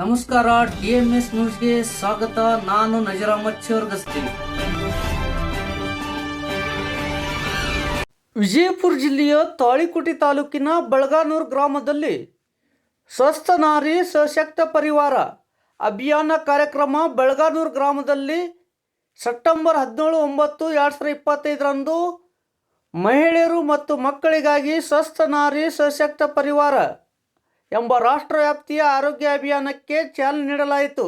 ನಮಸ್ಕಾರ T M S ನ್ಯೂಸ್ಗೆ ಸ್ವಾಗತ. ನಾನು ನಜರ್ ಅಹಮದ್ ಗಸ್ತಿ ವಿಜಯಪುರ ಜಿಲ್ಲೆಯ ತಾಳಿಕುಟಿ ತಾಲೂಕಿನ ಬಳಗಾನೂರು ಗ್ರಾಮದಲ್ಲಿ ಸ್ವಸ್ಥ ನಾರಿ ಸಶಕ್ತ ಪರಿವಾರ ಅಭಿಯಾನ ಕಾರ್ಯಕ್ರಮ ಬೆಳಗಾನೂರು ಗ್ರಾಮದಲ್ಲಿ ಸೆಪ್ಟೆಂಬರ್ ಹದಿನೇಳು, ಒಂಬತ್ತು, ಎರಡು ಸಾವಿರದ ಇಪ್ಪತ್ತೈದರಂದು ಮಹಿಳೆಯರು ಮತ್ತು ಮಕ್ಕಳಿಗಾಗಿ ಸ್ವಸ್ಥ ನಾರಿ ಸಶಕ್ತ ಪರಿವಾರ ಎಂಬ ರಾಷ್ಟ್ರವ್ಯಾಪ್ತಿಯ ಆರೋಗ್ಯ ಅಭಿಯಾನಕ್ಕೆ ಚಾಲನೆ ನೀಡಲಾಯಿತು.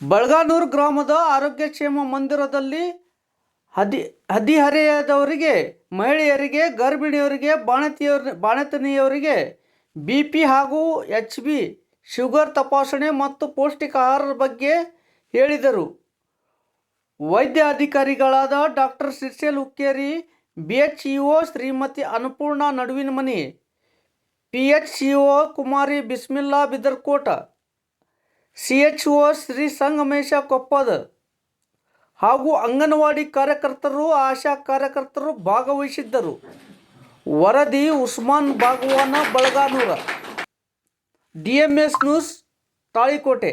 ಬಳಗಾನೂರು ಗ್ರಾಮದ ಆರೋಗ್ಯಕ್ಷೇಮ ಮಂದಿರದಲ್ಲಿ ಹದಿ, ಹದಿಹರೆಯದವರಿಗೆ, ಮಹಿಳೆಯರಿಗೆ ಗರ್ಭಿಣಿಯವರಿಗೆ ಬಾಣತಿಯವ್ರ, ಬಾಣತನಿಯವರಿಗೆ ಬಿ ಪಿ ಹಾಗೂ ಎಚ್ ಬಿ ಶುಗರ್ ತಪಾಸಣೆ ಮತ್ತು ಪೌಷ್ಟಿಕ ಆಹಾರದ ಬಗ್ಗೆ ಹೇಳಿದರು. ವೈದ್ಯ ಅಧಿಕಾರಿಗಳಾದ doctor ಸಿರ್ಸೆಲ್ Hukkeri, B H E O Shrimati Annapurna ನಡುವಿನ ಮನೆ P H C O Kumari Bismilla Bidarkot C H O Shri Sangamesha Koppad ಹಾಗೂ ಅಂಗನವಾಡಿ ಕಾರ್ಯಕರ್ತರು, ಆಶಾ ಕಾರ್ಯಕರ್ತರು ಭಾಗವಹಿಸಿದ್ದರು. ವರದಿ Usman Bagwan, Balaganur. D M S news, Talikote.